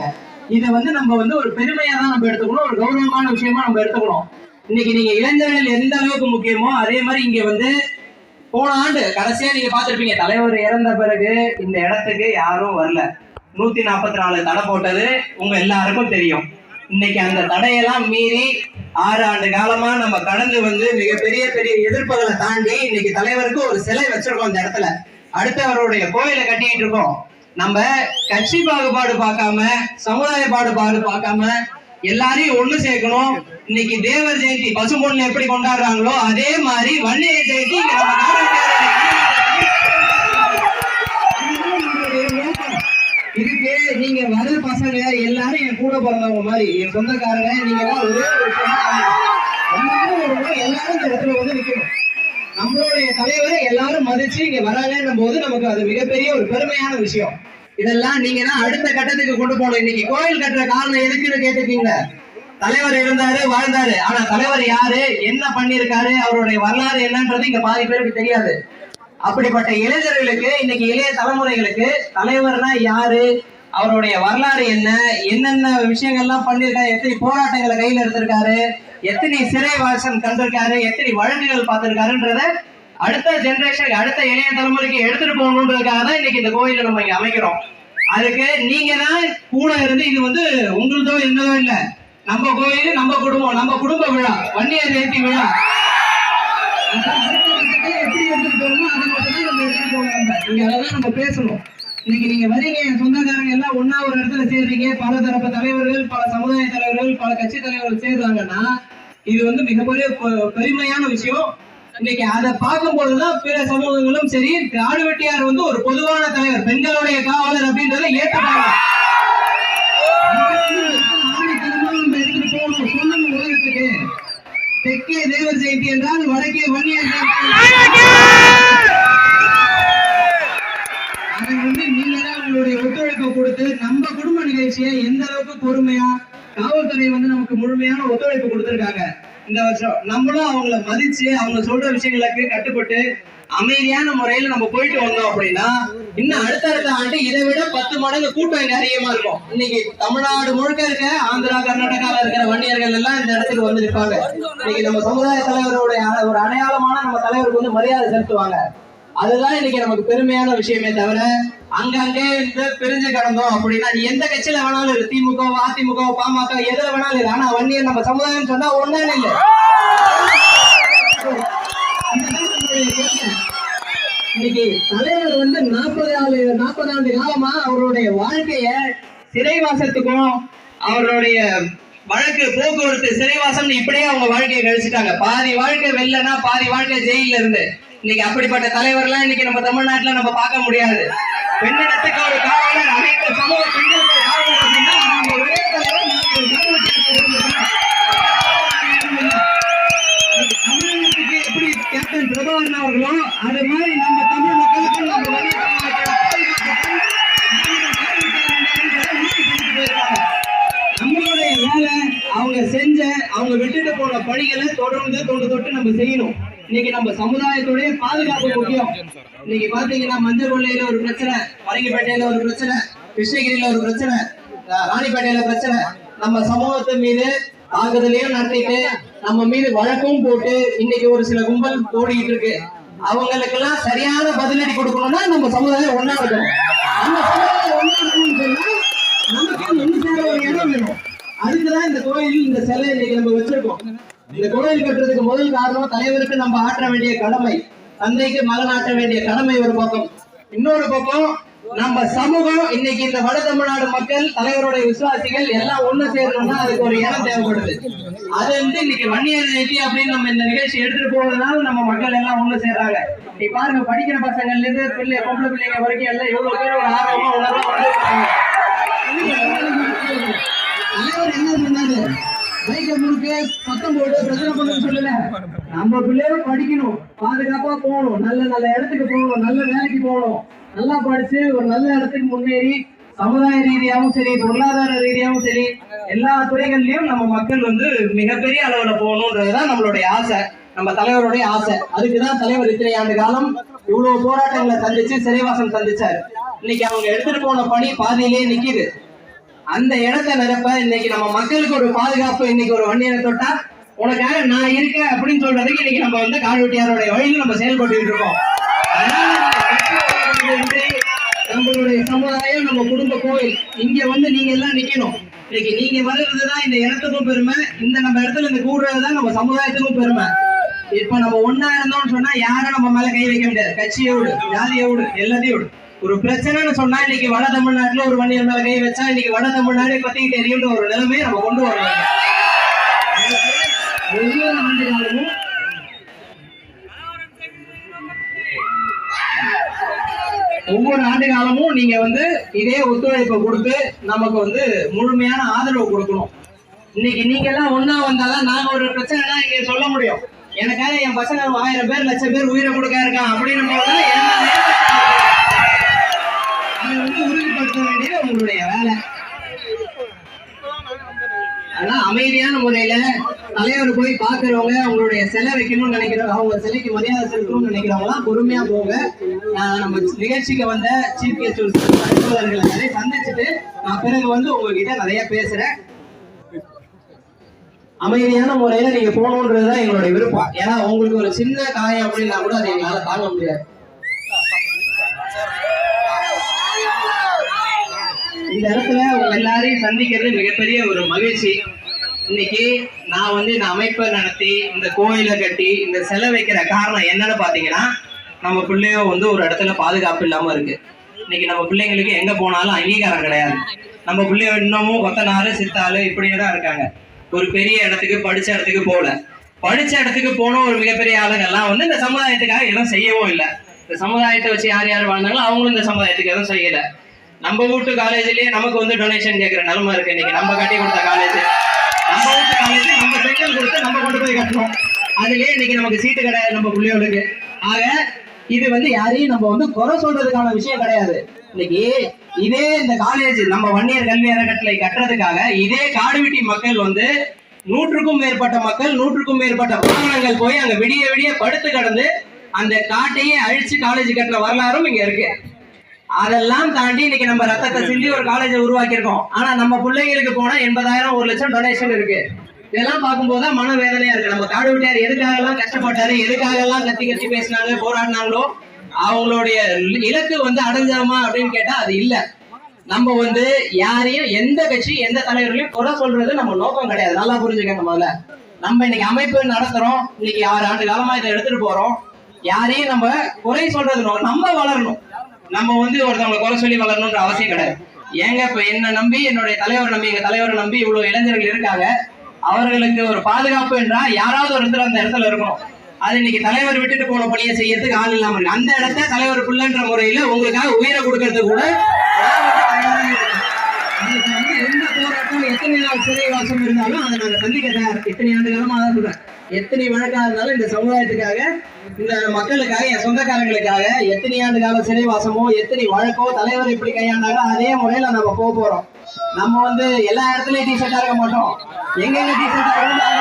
வந்தாங்க இதை வந்து நம்ம வந்து ஒரு பெருமையா தான் நம்ம எடுத்துக்கணும் ஒரு கௌரவமான விஷயமா நம்ம எடுத்துக்கணும். இன்னைக்கு நீங்க இளைஞர்கள் எந்த அளவுக்கு முக்கியமோ அதே மாதிரி இங்க வந்து போன ஆண்டு கடைசியா நீங்க பார்த்திருப்பீங்க தலைவர் இறந்த பிறகு இந்த இடத்துக்கு யாரும் வரல. நூத்தி நாற்பத்தி நாலு தடை போட்டது உங்க எல்லாருக்கும் தெரியும். இன்னைக்கு அந்த தடையெல்லாம் மீறி ஆறு ஆண்டு காலமா நம்ம கடந்து வந்து மிகப்பெரிய பெரிய எதிர்ப்புகளை தாண்டி இன்னைக்கு தலைவருக்கு ஒரு சிலை வச்சிருக்கோம் இந்த இடத்துல. அடுத்து அவருடைய கோயிலை கட்டிட்டு இருக்கோம். நம்ம கட்சி பாகுபாடு பார்க்காம சமுதாய பாடுபாடு பார்க்காம எல்லாரையும் ஒண்ணு சேர்க்கணும். இன்னைக்கு தேவர் ஜெயந்தி பசும்பொண்ணு எப்படி கொண்டாடுறாங்களோ அதே மாதிரி வன்னியர் ஜெயந்தி இதுக்கு நீங்க வர பசங்க எல்லாரும் என் கூட பிறந்தவங்க மாதிரி என் சொந்தக்காரங்க நீங்க எல்லாம் ஒரே ஒரு விஷயம் எல்லாரும் எல்லாரும் இந்த இடத்துல வந்து நிக்கணும். நம்மளுடைய தலைவரை எல்லாரும் மதிச்சு இங்க வராங்கன்னும் போது நமக்கு அது மிகப்பெரிய ஒரு பெருமையான விஷயம். இதெல்லாம் நீங்க தான் அடுத்த கட்டத்துக்கு கொண்டு போகணும். இன்னைக்கு கோயில் கட்டுற காரணம் எதுக்குன்னு கேட்டுக்கீங்க தலைவர் இருந்தாரு வாழ்ந்தாரு. ஆனா தலைவர் யாரு? என்ன பண்ணிருக்காரு அவருடைய வரலாறு என்னன்றது இங்க பாதி பேருக்கு தெரியாது. அப்படிப்பட்ட இளைஞர்களுக்கு இன்னைக்கு இளைய தலைமுறைகளுக்கு தலைவர்னா யாரு? அவருடைய வரலாறு என்ன? என்னென்ன விஷயங்கள்லாம் பண்ணிருக்காரு எத்தனை போராட்டங்களை கையில எடுத்திருக்காரு? எத்தனை சிறைவாசம் கண்டிருக்காரு எத்தனை வழக்குகள் பார்த்திருக்காருன்றத அடுத்த ஜென்ரேஷன் அடுத்த இளைய தலைமுறைக்கு எடுத்துட்டு போகணுன்றதுக்காக தான் இன்னைக்கு இந்த கோயிலை நம்ம இங்க அமைக்கிறோம். அதுக்கு நீங்க தான் கூட இருந்து இது வந்து உங்களுதோ என்னதோ இல்ல. நம்ம கோயில் நம்ம குடும்பம் நம்ம குடும்ப விழா வன்னியர் ஜெயந்தி விழா. எப்படி எடுத்துட்டு போகணுமோ அதை மட்டும்தான் நம்ம எடுத்துட்டு போகணும் நம்ம பேசணும். இன்னைக்கு நீங்க வரீங்க என் சொந்தக்காரங்க எல்லாம் ஒன்னா ஒரு இடத்துல சேர்றீங்க. பல தரப்பு தலைவர்கள் பல சமுதாய தலைவர்கள் பல கட்சி தலைவர்கள் சேர்றாங்கன்னா இது வந்து மிகப்பெரிய பெருமையான விஷயம். இன்னைக்கு அதை பார்க்கும் பொழுதுதான் பிற சமூகங்களும் சரி காடு வெட்டியார் வந்து ஒரு பொதுவான தலைவர் பெண்களுடைய காவலர் அப்படின்றத ஏற்றுப்பாங்க போகணும் தெற்கே தேவர் ஜெயந்தி என்றால் வடக்கே வன்னியர் ஜெயந்தி அதை வந்து நீங்க உங்களுடைய ஒத்துழைப்பை கொடுத்து நம்ம குடும்ப நிகழ்ச்சியை எந்த அளவுக்கு பொறுமையா காவல்துறை வந்து நமக்கு முழுமையான ஒத்துழைப்பு கொடுத்துருக்காங்க. இந்த வருஷம் நம்மளும் அவங்கள மதிச்சு அவங்க சொல்ற விஷயங்களுக்கு கட்டுப்பட்டு அமைதியான முறையில நம்ம போயிட்டு வந்தோம் அப்படின்னா இன்னும் அடுத்தடுத்த ஆண்டு இதை விட பத்து மடங்கு கூட்டம் இங்க அதிகமா இருக்கும். இன்னைக்கு தமிழ்நாடு முழுக்க இருக்க ஆந்திரா கர்நாடகால இருக்கிற வன்னியர்கள் எல்லாம் இந்த இடத்துக்கு வந்து நிற்பாங்க இன்னைக்கு நம்ம சமுதாய தலைவருடைய ஒரு அடையாளமான நம்ம தலைவருக்கு வந்து மரியாதை செலுத்துவாங்க. அதுதான் இன்னைக்கு நமக்கு பெருமையான விஷயமே தவிர அங்கங்கே இந்த பிரிஞ்சு கிடந்தோம் அப்படின்னா நீ எந்த கட்சியில வேணாலும் இரு. திமுக அதிமுக பாமக எதுல வேணாலும் இரு. ஆனா வன்னியர் நம்ம சமுதாயம் சொன்னா ஒண்ணே இல்லை. இன்னைக்கு தலைவர் வந்து நாற்பது ஆண்டு நாற்பது ஆண்டு காலமா அவருடைய வாழ்க்கைய சிறைவாசத்துக்கும் அவருடைய வழக்கு போக்குவரத்து சிறைவாசம் இப்படியே அவங்க வாழ்க்கையை கழிச்சுட்டாங்க. பாதி வாழ்க்கை வெள்ளனா பாதி வாழ்க்கை ஜெயில இருந்து. இன்னைக்கு அப்படிப்பட்ட தலைவர்லாம் இன்னைக்கு நம்ம தமிழ்நாட்டுல நம்ம பார்க்க முடியாது. பெண்ணிடத்துக்கு ஒரு காவலர் அனைத்து சமூக பெண்களுக்கு ஒரு காவலர் அப்படின்னா ஒரே தமிழகத்துக்கு எப்படி கேப்டன் பிரபாகரன் அவர்களோ அது மாதிரி நம்ம தமிழ் மக்களுக்கு நம்ம நம்மளுடைய வேலை அவங்க செஞ்ச அவங்க விட்டுட்டு போன பணிகளை தொடர்ந்து தொண்டு தொட்டு நம்ம செய்யணும். இன்னைக்கு நம்ம சமுதாயத்துடைய பாதுகாப்பு முக்கியம். இன்னைக்கு பாத்தீங்கன்னா மஞ்சள் ஒரு பிரச்சனை பரங்கிப்பேட்டையில ஒரு பிரச்சனை கிருஷ்ணகிரியில ஒரு பிரச்சனை ராணிப்பேட்டையில பிரச்சனை. நம்ம சமூகத்து மீது தாக்குதலையும் நடத்திட்டு நம்ம மீது வழக்கும் போட்டு இன்னைக்கு ஒரு சில கும்பல் ஓடிக்கிட்டு இருக்கு. அவங்களுக்கெல்லாம் சரியான பதிலடி கொடுக்கணும்னா நம்ம சமுதாயம் ஒண்ணா இருக்கணும். நம்ம சமுதாயம் ஒண்ணா இருக்கணும்னு சொன்னா நமக்கு ஒண்ணு சேர ஒரு இடம் வேணும். அதுக்குதான் இந்த கோயில் இந்த சிலை இன்னைக்கு நம்ம வச்சிருக்கோம். இந்த கோயில் கட்டுறதுக்கு முதல் காரணம் தலைவருக்கு நம்ம ஆற்ற வேண்டிய கடமை தந்தைக்கு மகன் ஆற்ற வேண்டிய கடமை ஒரு பக்கம். இன்னொரு பக்கம் நம்ம சமூகம் இன்னைக்கு இந்த வட தமிழ்நாடு மக்கள் தலைவருடைய விசுவாசிகள் எல்லாம் ஒண்ணு சேரணும்னா அதுக்கு ஒரு இடம் தேவைப்படுது. அது வந்து இன்னைக்கு வன்னியர் நிதி அப்படின்னு நம்ம இந்த நிகழ்ச்சி எடுத்துட்டு போனதுனால நம்ம மக்கள் எல்லாம் ஒண்ணு சேர்றாங்க. நீ பாருங்க படிக்கிற பசங்கள்ல இருந்து பிள்ளை பொம்பளை பிள்ளைங்க வரைக்கும் எல்லாம் எவ்வளவு பேர் ஒரு ஆர்வமா உணர்வா தலைவர் என்ன சொன்னாரு பைக்கை முழுக்க சத்தம் போட்டு பிரச்சனை பண்ணு சொல்லல. நம்ம பிள்ளைகளும் படிக்கணும் பாதுகாப்பா போகணும் நல்ல நல்ல இடத்துக்கு போகணும் நல்ல வேலைக்கு போகணும். நல்லா படிச்சு ஒரு நல்ல இடத்துக்கு முன்னேறி சமுதாய ரீதியாகவும் சரி பொருளாதார ரீதியாகவும் சரி எல்லா துறைகள்லயும் நம்ம மக்கள் வந்து மிகப்பெரிய அளவுல போகணுன்றதுதான் நம்மளுடைய ஆசை. நம்ம தலைவருடைய ஆசை. அதுக்குதான் தலைவர் இத்தனை ஆண்டு காலம் இவ்வளவு போராட்டங்களை சந்திச்சு சிறைவாசம் சந்திச்சாரு. இன்னைக்கு அவங்க எடுத்துட்டு போன பணி பாதியிலேயே நிக்குது. அந்த இடத்த நிரப்ப இன்னைக்கு நம்ம மக்களுக்கு ஒரு பாதுகாப்பு இன்னைக்கு ஒரு வண்டியில தொட்டா உனக்காக நான் இருக்கேன் அப்படின்னு சொல்றதுக்கு இன்னைக்கு நம்ம வந்து கால்வெட்டியாரோட வழியில் நம்ம செயல்பட்டு இருக்கோம். நம்மளுடைய சமுதாயம் நம்ம குடும்ப கோயில் இங்க வந்து நீங்க எல்லாம் நிக்கணும். இன்னைக்கு நீங்க வர்றதுதான் இந்த இடத்துக்கும் பெருமை. இந்த நம்ம இடத்துல இந்த கூடுறதுதான் நம்ம சமுதாயத்துக்கும் பெருமை. இப்ப நம்ம ஒன்னா இருந்தோம்னு சொன்னா யாரும் நம்ம மேல கை வைக்க முடியாது. கட்சியோடு ஜாதியோடு எல்லாத்தையோடு ஒரு பிரச்சனைன்னு சொன்னா இன்னைக்கு வட தமிழ்நாட்டுல ஒரு மணி மேல கை வச்சா இன்னைக்கு வட தமிழ்நாடு பத்தி தெரியுன்ற ஒரு நிலைமையை நம்ம கொண்டு வரலாம் ஒவ்வொரு ஆண்டு காலமும் ஒவ்வொரு ஆண்டு காலமும் நீங்க வந்து இதே ஒத்துழைப்பை கொடுத்து நமக்கு வந்து முழுமையான ஆதரவு கொடுக்கணும். இன்னைக்கு நீங்க எல்லாம் ஒன்னா வந்தாதான் நாங்க ஒரு பிரச்சனைனா இங்க சொல்ல முடியும். எனக்காக என் பசங்க ஆயிரம் பேர் லட்சம் பேர் உயிரை கொடுக்க இருக்கான் அப்படின்னு போது அதை வந்து உறுதிப்படுத்த வேண்டியது உங்களுடைய வேலை. ஆனா அமைதியான முறையில தலைவர் போய் பாக்குறவங்க அவங்களுடைய சிலை வைக்கணும்னு நினைக்கிறவங்க அவங்க சிலைக்கு மரியாதை செலுத்தணும்னு நினைக்கிறவங்களாம் பொறுமையா போங்க. நான் நம்ம நிகழ்ச்சிக்கு வந்த சீஃப் கெஸ்ட் அலுவலர்களை நிறைய சந்திச்சுட்டு நான் பிறகு வந்து உங்ககிட்ட நிறைய பேசுறேன். அமைதியான முறையில நீங்க போகணுன்றதுதான் எங்களுடைய விருப்பம். ஏன்னா உங்களுக்கு ஒரு சின்ன காயம் அப்படின்னா கூட அதை எங்களால தாங்க முடியாது. இந்த இடத்துல உங்க எல்லாரையும் சந்திக்கிறது மிகப்பெரிய ஒரு மகிழ்ச்சி. இன்னைக்கு நான் வந்து இந்த அமைப்பை நடத்தி இந்த கோயிலை கட்டி இந்த செலை வைக்கிற காரணம் என்னன்னு பாத்தீங்கன்னா நம்ம பிள்ளையோ வந்து ஒரு இடத்துல பாதுகாப்பு இல்லாம இருக்கு. இன்னைக்கு நம்ம பிள்ளைங்களுக்கு எங்க போனாலும் அங்கீகாரம் கிடையாது. நம்ம பிள்ளைய இன்னமும் கொத்தனாரு சித்தாளு இப்படியே தான் இருக்காங்க. ஒரு பெரிய இடத்துக்கு படிச்ச இடத்துக்கு போகல படிச்ச இடத்துக்கு போன ஒரு மிகப்பெரிய ஆளுங்கெல்லாம் வந்து இந்த சமுதாயத்துக்காக எதுவும் செய்யவும் இல்லை. இந்த சமுதாயத்தை வச்சு யார் யார் வாழ்ந்தாங்களோ அவங்களும் இந்த சமுதாயத்துக்கு எதுவும் செய்யலை. நம்ம வீட்டு காலேஜ்லயே நமக்கு வந்து டொனேஷன் கேட்கிற நிலைமை இருக்கு இன்னைக்கு. நம்ம கட்டி கொடுத்த காலேஜ் நம்ம வீட்டு காலேஜ் நம்ம செங்கல் கொடுத்து நம்ம கொண்டு போய் கட்டணும். அதுலயே இன்னைக்கு நமக்கு சீட்டு கிடையாது நம்ம பிள்ளையோளுக்கு. ஆக இது வந்து யாரையும் நம்ம வந்து குறை சொல்றதுக்கான விஷயம் கிடையாது. இன்னைக்கு இதே இந்த காலேஜ் நம்ம வன்னியர் கல்வி அறக்கட்டளை கட்டுறதுக்காக இதே காடுவெட்டி மக்கள் வந்து நூற்றுக்கும் மேற்பட்ட மக்கள் நூற்றுக்கும் மேற்பட்ட வாகனங்கள் போய் அங்க விடிய விடிய படுத்து கடந்து அந்த காட்டையே அழிச்சு காலேஜ் கட்டுற வரலாறும் இங்க இருக்கு. அதெல்லாம் தாண்டி இன்னைக்கு நம்ம ரத்தத்தை சிந்தி ஒரு காலேஜை உருவாக்கி இருக்கோம் ஆனா நம்ம பிள்ளைங்களுக்கு போனா எண்பதாயிரம் ஒரு லட்சம் டொனேஷன் இருக்கு. இதெல்லாம் பார்க்கும்போது தான் மன வேதனையா இருக்கு. நம்ம காடு விட்டார் எதுக்காக எல்லாம் கஷ்டப்பட்டாரு? எதுக்காக எல்லாம் கத்தி கத்தி பேசினாங்க போராடினாங்களோ? அவங்களுடைய இலக்கு வந்து அடைஞ்சாமா அப்படின்னு கேட்டா அது இல்ல. நம்ம வந்து யாரையும் எந்த கட்சி எந்த தலைவர்களையும் குறை சொல்றது நம்ம நோக்கம் கிடையாது. நல்லா புரிஞ்சுக்கங்க முதல்ல. நம்ம இன்னைக்கு அமைப்பு நடத்துறோம். இன்னைக்கு ஆறு ஆண்டு காலமா இதை எடுத்துட்டு போறோம். யாரையும் நம்ம குறை சொல்றது நம்ம வளரணும். நம்ம வந்து ஒருத்தவங்களை குறை சொல்லி வளரணுன்ற அவசியம் கிடையாது. ஏங்க இப்ப என்ன நம்பி என்னுடைய தலைவரை நம்பி எங்க தலைவரை நம்பி இவ்வளவு இளைஞர்கள் இருக்காங்க. அவர்களுக்கு ஒரு பாதுகாப்பு என்றா யாராவது ஒரு இடத்துல அந்த இடத்துல இருக்கணும். அது இன்னைக்கு தலைவர் விட்டுட்டு போன பணியை செய்யறதுக்கு ஆள் இல்லாம இருக்கு. அந்த இடத்த தலைவர் தலைவருக்குள்ளன்ற முறையில உங்களுக்காக உயிரை கொடுக்கறதுக்கு கூட எந்த போராட்டம் எத்தனை நாள் சிறைவாசம் இருந்தாலும் அதை நாங்கள் சந்திக்க தயார் இத்தனை ஆண்டு காலமா தான் சொல்றேன். எத்தனை வழக்காக இருந்தாலும் இந்த சமுதாயத்துக்காக இந்த மக்களுக்காக என் சொந்தக்காரங்களுக்காக எத்தனை ஆண்டு கால சிறைவாசமோ எத்தனை வழக்கோ தலைவர் எப்படி கையாண்டாங்க அதே முறையில நம்ம போக போறோம். நம்ம வந்து எல்லா இடத்துலயும் டிஷர்ட்டா இருக்க மாட்டோம். எங்க எங்க டிஷர்ட்டா இருக்கணும்